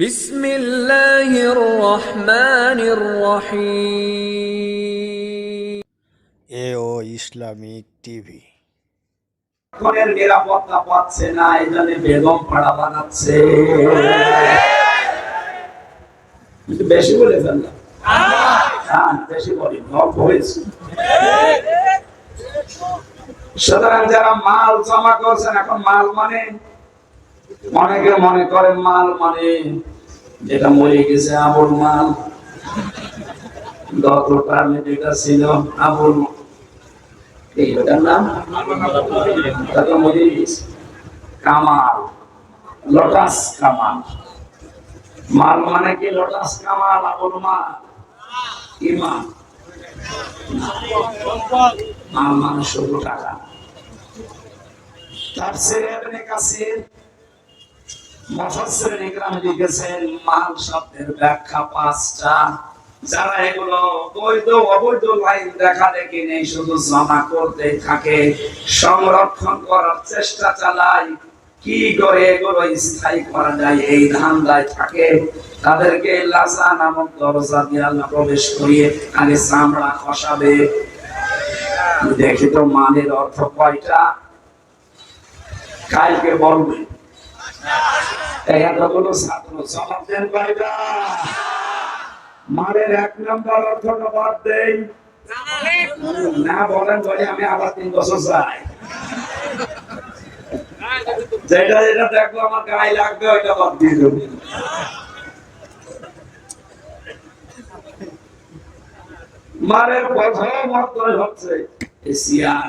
বিসমিল্লাহির রহমানির রহিম। নিরাপত্তা পাচ্ছে না পাড়া বানাচ্ছে। বেশি বলে ফেললাম বেশি বলি হয়েছে। সুতরাং যারা মাল জমা করছেন এখন মাল মানে অনেকে মনে করে মাল মানে যেটা মরে গেছে আবুল মাল। যেটা ছিল নাম? তাকে মরে গেছে। কামাল। লটাস কামাল। মাল মানে কি লটাস কামাল মাল? ইমান। মাল মানে টাকা। তার ছেলে এমনি লিখেছেন, মাল শব্দের ব্যাখ্যা পাঁচটা। যারা এগুলো বৈধ, অবৈধ লাইন দেখা দেখি নেই, শুধু জমা করতে থাকে। সংরক্ষণ করার চেষ্টা চালায়। কি করে এগুলো স্থায়ী করা যায়? এই ধান্দায় থাকে। তাদেরকে লাজা নামক দরজা দিয়ে প্রবেশ করিয়ে আগে চামড়া খসাবে। দেখি তো মানের অর্থ কয়টা? কালকে বলবে। মানের এক নম্বর দেই। না বলেন বলে আমি আবার তিন বছর যাই। যেটা যেটা দেখব আমার গায়ে লাগবে, ওইটা বাদ দিয়ে দেবো। মানের প্রথম অর্থ হচ্ছে এশিয়ান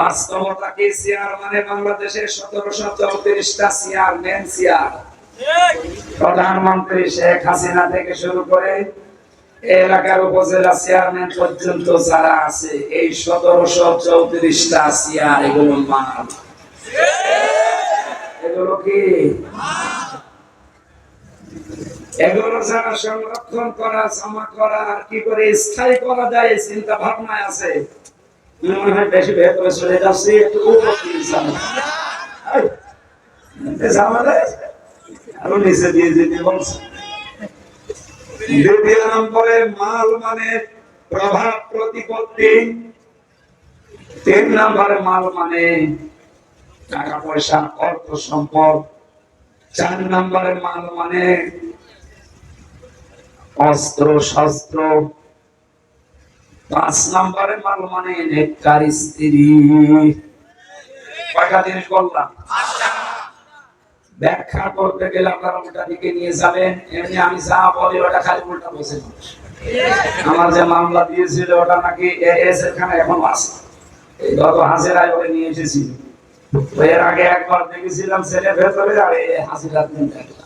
বাস্তবতা কি সিয়ার? মানে সিয়ার মেন সিয়ার। প্রধানমন্ত্রী শেখ হাসিনা থেকে শুরু করে এলাকার উপজেলা চেয়ারম্যান পর্যন্ত যারা আছে, এই সতেরোশো চৌত্রিশটা সিয়ার এগুলো মানাল। এগুলো কি? এগুলো যারা সংরক্ষণ করা, জমা করা, আর কি করে স্থায়ী করা যায় চিন্তা ভাবনায় আছে। দ্বিতীয় নম্বরে মাল মানে প্রভাব প্রতিপত্তি। তিন নম্বরে মাল মানে টাকা পয়সা, অর্থ সম্পদ। চার নম্বরে মাল মানে অস্ত্র, শস্ত্র। পাঁচ নম্বরে মাল মানে নেককার স্ত্রী। কয়টা জিনিস বললাম? ব্যাখ্যা করতে গেলে আপনারা উল্টা দিকে নিয়ে যাবেন। এমনি আমি যা বলি, ওটা খালি উল্টা বসে আমার যে মামলা দিয়েছিল, ওটা নাকি এস এখানে এখন আছে। এই গত হাজিরায় ওকে নিয়ে এসেছি। এর আগে একবার দেখেছিলাম ছেলে ভেতরে, আর হাজিরা দিন দেখলাম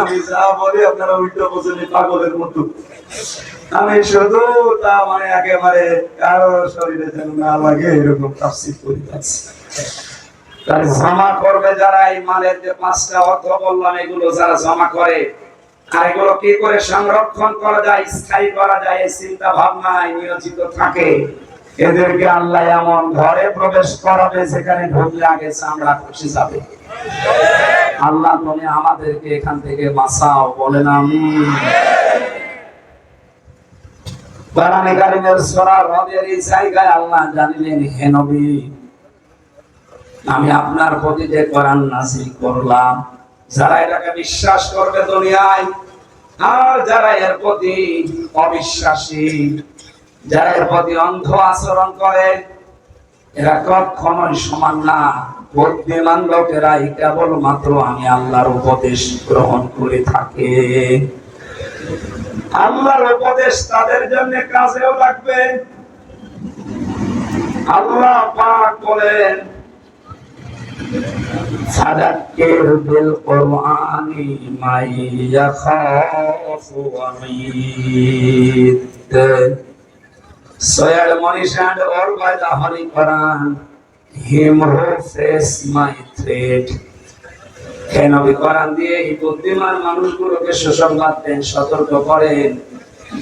আমি যা বলি আপনারা উল্টো পাগলের মতো। আমি শুধু তা মানে একেবারে কারও শরীরে যেন না লাগে, এরকম করে জমা করবে যারা এই মালের যে পাঁচটা অর্থ বললাম, এগুলো যারা জমা করে, আর এগুলো কি করে সংরক্ষণ করা যায়, স্থায়ী করা যায়, এই চিন্তা ভাবনায় নিয়োজিত থাকে। এদেরকে আল্লাহ এমন ঘরে প্রবেশ করাবে, যেখানে ঢুকলে আগে চামড়া খুশি যাবে। আল্লাহ তুমি আমাদেরকে এখান থেকে বাঁচাও, বলেন আমি আমি আপনার প্রতি যে করলাম, যারা এটাকে বিশ্বাস করবে দুনিয়ায়, আর যারা এর প্রতি অবিশ্বাসী, যারা এর প্রতি অন্ধ আচরণ করে এরা কখনোই সমান না। বুদ্ধিমান লোকেরাই কেবলমাত্র আমি আল্লাহর উপদেশ গ্রহণ করে থাকে। আল্লাহর উপদেশ তাদের জন্য কাজেও লাগবে। আল্লাহ পাক বলেন ইয়াখাফু ওয়াঈদ So admonish and all by the Holy Quran, him who face my threat. হে নবী দিয়ে এই বুদ্ধিমান মানুষগুলোকে সুসংবাদ দেন সতর্ক করেন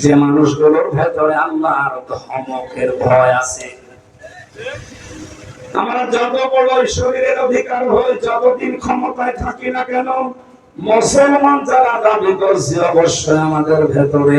যে মানুষগুলোর ভেতরে আল্লাহর ধমকের ভয় আছে আমরা যত বড় শরীরের অধিকার হই যতদিন ক্ষমতায় থাকি না কেন মুসলমান যারা দাবি করছে অবশ্যই আমাদের ভেতরে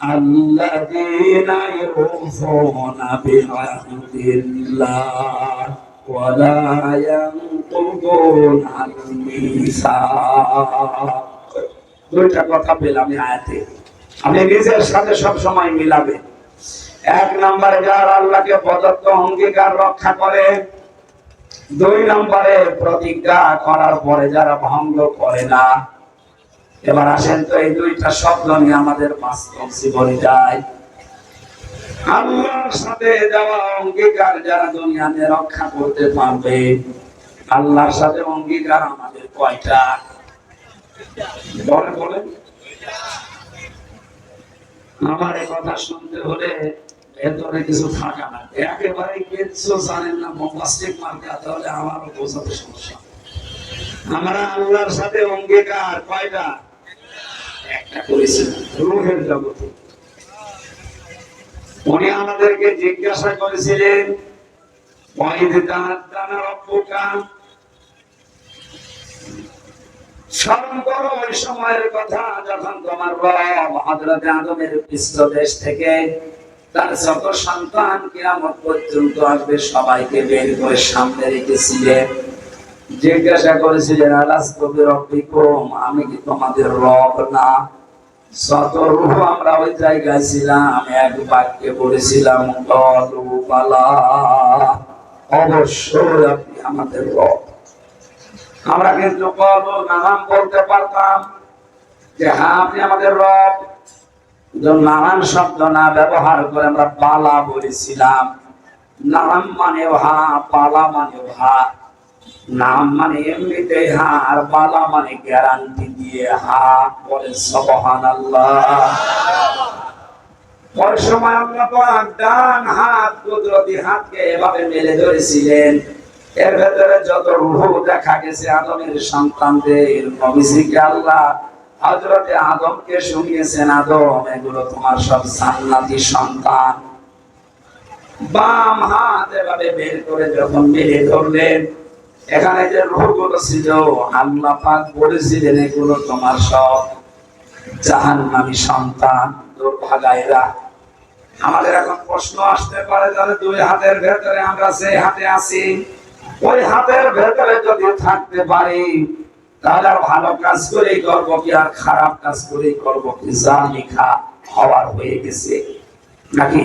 আল্লাযীনা ইউফুনা বিআহদিল্লাহ ওয়ালা ইয়ানকুদুনা আল-মিসাক দুইটা কথা পেলাম আয়াতে। আপনি নিজের সাথে সব সময় মিলাবেন এক নম্বরে যার আল্লাহকে প্রদত্ত অঙ্গীকার রক্ষা করে, দুই নম্বরে প্রতিজ্ঞা করার পরে যারা ভঙ্গ করে না এবার আসেন তো এই দুইটা শব্দ নিয়ে আমাদের বাস্তব জীবনে যায় আল্লাহর সাথে আমার ভেতরে কিছু না। একেবারে জানেন না তাহলে আমারও বোঝাতে সমস্যা। আমরা আল্লাহর সাথে অঙ্গীকার কয়টা? একটা জগতে উনি আমাদেরকে জিজ্ঞাসা করেছিলেন ওই সময়ের কথা আদমের পৃষ্ঠদেশ থেকে তার যত সন্তান কিয়ামত পর্যন্ত আসবে, সবাইকে বের করে সামনে রেখেছিলেন। জিজ্ঞাসা করেছিলেন আমি কি তোমাদের রব না? আমরা ওই জায়গায় ছিলাম এক বাক্যে অবশ্যই আপনি আমাদের রব। আমরা কিন্তু নানান বলতে পারতাম যে হ্যাঁ আপনি আমাদের রব। নানান শব্দ না ব্যবহার করে আমরা পালা বলেছিলাম। নাম মানে হা পালা মানে হা। নাম মানে এমনিতে হা আর পালা মানে গ্যারান্টি দিয়ে হা বলে সবহান আল্লাহ শুনিয়েছেন, আদম, এগুলো তোমার সব জান্নাতি সন্তান। বাম হাত এভাবে বের করে যখন মেলে ধরলেন এখানে যে রূহগুলো ছিল আল্লাহ পাক বলেছিলেন, এগুলো তোমার সব জাহান জাহান্নামী সন্তান দুর্ভাগায়রা আমাদের এখন প্রশ্ন আসতে পারে, তাহলে দুই হাতের ভেতরে আমরা সেই হাতে আছি, ওই হাতের ভেতরে যদি থাকতে পারি, তাহলে আর ভালো কাজ করেই করব কি, আর খারাপ কাজ করেই করব কি? যা লেখা হওয়ার হয়ে গেছে। নাকি?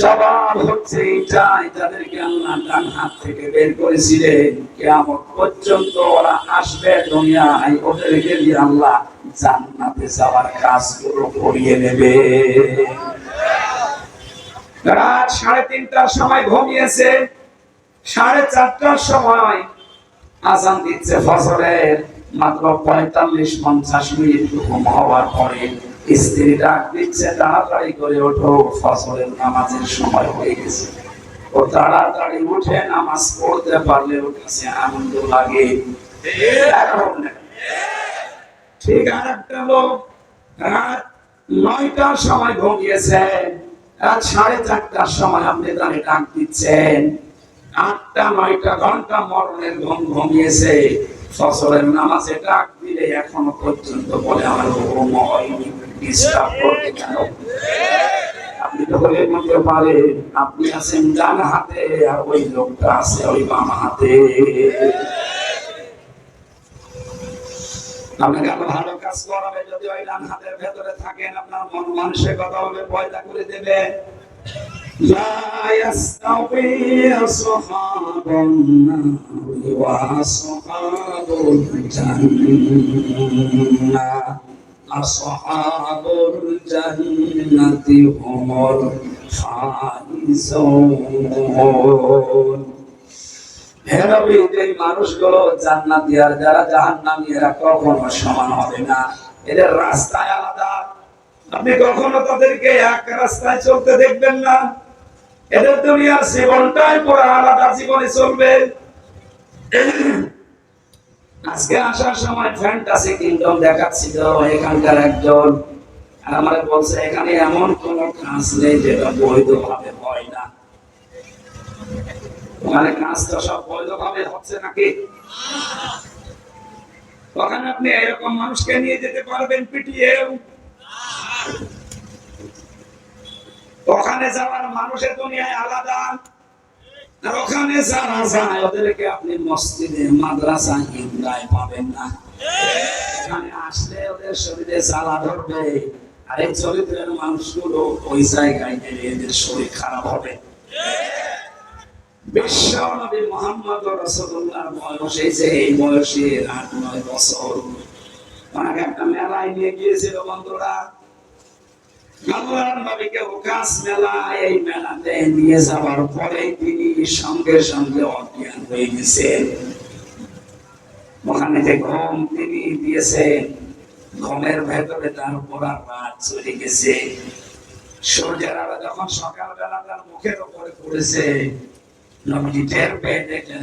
জবাব হচ্ছে এইটাই যাদেরকে আল্লাহ ডান হাত থেকে বের করেছিলেন। কেমন পর্যন্ত ওরা আসবে দুনিয়ায়, ওদেরকে দিয়ে আল্লাহ জান্নাতে যাওয়ার কাজগুলো করিয়ে নেবে। রাত সাড়ে তিনটার সময় ঘুমিয়েছে, সাড়ে চারটার সময় আজান দিচ্ছে ফসলের মাত্র পঁয়তাল্লিশ, পঞ্চাশ মিনিট ঘুম হওয়ার পরে। স্ত্রী ডাক দিচ্ছে, তাড়াতাড়ি করে ওঠো ফসলের নামাজের সময় হয়ে গেছে। ও তাড়াতাড়ি উঠে নামাজ পড়তে পারলে ওর কাছে আনন্দ লাগে। ঠিক আর একটা লোক নয়টার সময় সাড়ে চারটার সময় আপনি তাকে ডাক দিচ্ছেন। আটটা, নয়টা, ঘণ্টা মরণের ঘুম ঘুমিয়েছে। ফসলের নামাজে ডাক দিলে এখনও পর্যন্ত বলে আমার ঘুম হয়নি। ডিস্টার্ব করতে কেন আপনি তো বলে বলতে পারেন আপনি আছেন ডান হাতে আর ওই লোকটা আছে ওই বাম হাতে আপনাকে আরো ভালো কাজ করাবে যদি ওই ডান হাতের ভেতরে থাকেন আপনার মন মানুষের কথা বলে পয়দা করে দেবে لا يستوي أصحاب النار وأصحاب الجنة أصحاب الجنة هم الفائزون হেরবি এই মানুষগুলো জান্নাতি আর যারা জাহান্নামী এরা কখনো সমান হবে না এদের রাস্তায় আলাদা আপনি কখনো তাদেরকে এক রাস্তায় চলতে দেখবেন না এদের দুনিয়ার জীবনটাই পুরো আলাদা জীবনে চলবে আজকে আসার সময় ফ্যান্টাসি কিংডম দেখাচ্ছিল, এখানকার একজন। আমার বলছে, এখানে এমন কোন কাজ নেই যেটা বৈধভাবে হয় না। ওখানে কাজ তো সব হচ্ছে নাকি? ওখানে আপনি এরকম মানুষকে নিয়ে যেতে পারবেন পিটিয়েও ওখানে যাওয়ার মানুষের দুনিয়ায় আলাদা? আর ওখানে যারা যায়, ওদেরকে আপনি মসজিদে, মাদ্রাসা হিন্দায় পাবেন না। এখানে আসলে ওদের শরীরে জ্বালা ধরবে। আর এই চরিত্রের মানুষগুলো ওই জায়গায় গেলে এদের শরীর খারাপ হবে। বিশ্ব নবী মোহাম্মদ রসুল্লাহ বয়স এই যে, এই বয়সের আট, নয় বছর। একটা মেলায় নিয়ে গিয়েছিল বন্ধুরা। আল্লাহর ঘুমের ভেতরে তার পুরা রাত চলে গেছে। সূর্যের আলো যখন সকালবেলা তার মুখের উপরে পড়েছে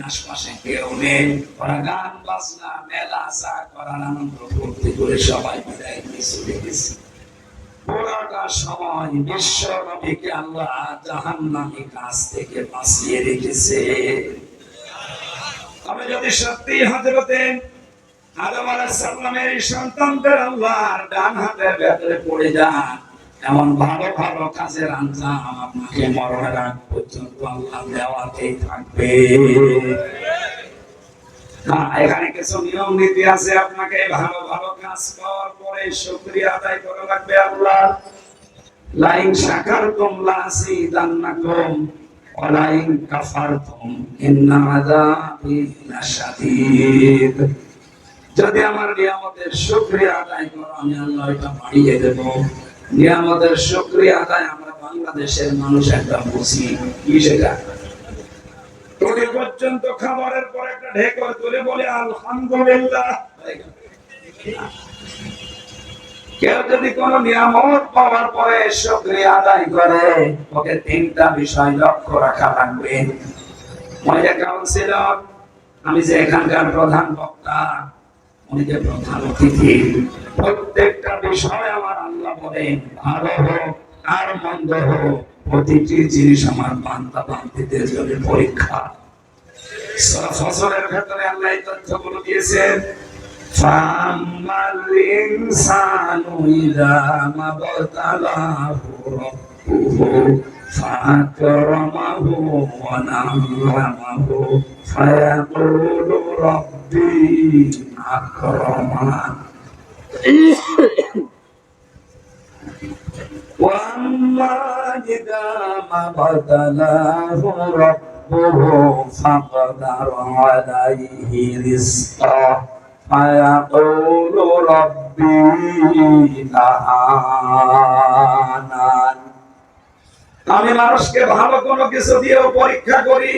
আশপাশে কেউ নেই। ওরা গান বাজনা, মেলা, চা করার আনন্দ করতে করে সবাই বিদায় নিয়ে চলে গেছে। পুরোটা সময় আল্লাহ জাহান্নামী কাজ থেকে বাঁচিয়ে রেখেছে। যদি সত্যি আদম সন্তানদের ডান হাতের ভেতরে পড়ে যান, এমন ভালো ভালো কাজের আঞ্জাম আপনাকে মরণের আগ পর্যন্ত আল্লাহ দেওয়াতেই থাকবে। এখানে কিছু নিয়ম নীতি আছে, আপনাকে ভালো ভালো কাজ করার পরে আদায় করা লাগবে আল্লাহ। লাইন যদি আমার নিয়ামতের শুকরিয়া আদায় করো, আমি আল্লাহ এটা বাড়িয়ে দেব। নিয়ামতের শুকরিয়া আদায় আমরা বাংলাদেশের মানুষ একটা বুঝি, কি সেটা? তোরে পর্যন্ত খাবারের পর একটা ঢেকর তুলে বলে, আলহামদুলিল্লাহ। কেউ যদি কোন নিয়ামত পাওয়ার পরে শুকরিয়া আদায় করে, ওকে তিনটা বিষয় লক্ষ্য রাখা লাগবে। মহিলা কাউন্সিলর আমি যে এখানকার প্রধান বক্তা, উনি যে প্রধান অতিথি, প্রত্যেকটা বিষয় আমার আল্লাহ বলেন, ভালো হোক আর মন্দ হোক। প্রতিটি জিনিস আমার বান্দা বান্দিদের জন্য পরীক্ষা। ফসলের ভেতরে আল্লাহ এই তথ্যগুলো দিয়েছেন আকরামান وأما إذا ما ابتلاه ربه فقدر عليه رزقه فيقول ربي أهانن আমি মানুষকে ভালো কোনো কিছু দিয়েও পরীক্ষা করি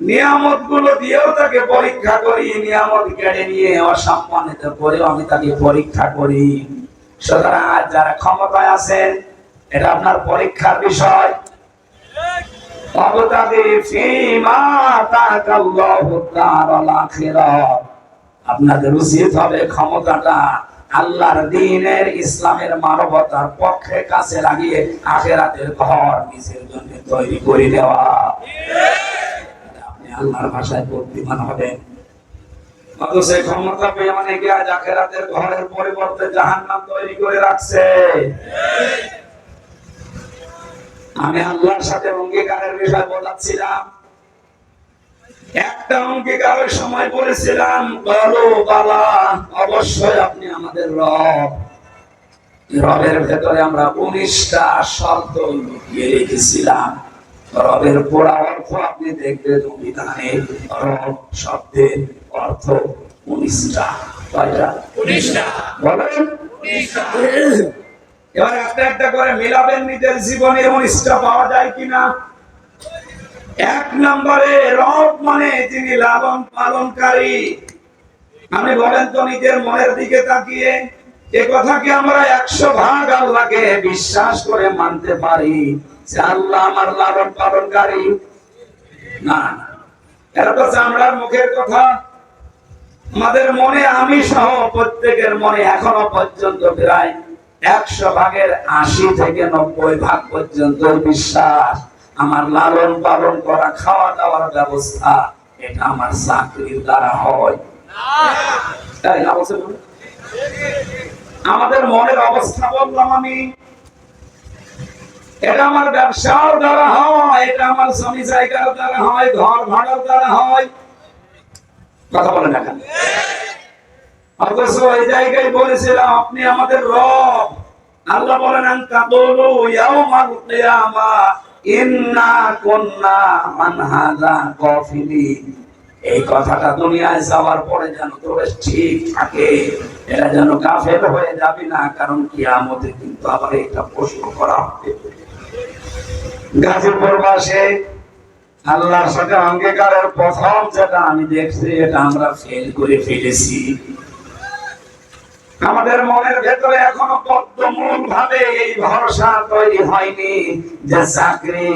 নিয়ামত গুলো দিয়েও তাকে পরীক্ষা করি নিয়ামত কেড়ে নিয়ে অসম্মানিত করেও আমি তাকে পরীক্ষা করি সুতরাং আজ যারা ক্ষমতায় আছেন এটা আপনার পরীক্ষার বিষয়। আপনাদের উচিত হবে ক্ষমতাটা আল্লাহর দিনের ইসলামের মানবতার পক্ষে কাছে লাগিয়ে আখেরাতের ঘর নিজের জন্য তৈরি করে দেওয়া। আপনি আল্লাহর ভাষায় বুদ্ধিমান হবেন। অত সে ক্ষমতা অনেকে আজ আখেরাতের ঘরের পরিবর্তে জাহান্নাম তৈরি করে রাখছে। আমি আল্লাহর সাথে অঙ্গীকারের বিষয় বলাচ্ছিলাম একটা অঙ্গীকারের সময় বলেছিলাম বলো বালা অবশ্যই আপনি আমাদের রব। রবের ভেতরে আমরা উনিশটা শব্দ লুকিয়ে রেখেছিলাম। রবের পোড়া অর্থ আপনি দেখবেন অভিধানে রব শব্দের অর্থ উনিশটা। কয়টা? বলেন। এবার একটা একটা করে মিলাবেন নিজের জীবনে উনিশটা পাওয়া যায় কিনা? এক নম্বরে রব মানে তিনি লালন পালনকারী। আমি বলেন তো নিজের মনের দিকে তাকিয়ে, এ কথা কি আমরা একশো ভাগ আল্লাহকে বিশ্বাস করে মানতে পারি আল্লাহ আমার লালন পালনকারী? না। এটা তো চামড়ার মুখের কথা। আমাদের মনে আমি সহ প্রত্যেকের মনে এখনও পর্যন্ত প্রায় একশো ভাগের আশি থেকে নব্বই ভাগ পর্যন্ত বিশ্বাস। আমার লালন পালন করা খাওয়া দাওয়ার ব্যবস্থা, এটা আমার চাকরির দ্বারা হয়। আমাদের মনের অবস্থা বললাম আমি। এটা আমার ব্যবসার দ্বারা হয়, এটা আমার স্বামী জায়গার দ্বারা হয়, ঘর ভাড়ার দ্বারা হয়। কথা বলেন এখন অথচ ওই আপনি আমাদের রব। আল্লাহ বলেন এই কথাটা দুনিয়ায় যাওয়ার পরে যেন ঠিক থাকে এটা যেন হয়ে যাবে না, কারণ কিন্তু আবার একটা প্রশ্ন করা হবে। গাজীপুর মাসে আল্লাহর সাথে অঙ্গীকারের প্রথম যেটা আমি দেখছি, এটা আমরা ফেল করে ফেলেছি। আমাদের মনের ভেতরে এখনও বদ্ধমূল ভাবে এই ভরসা তৈরি হয়নি যে চাকরি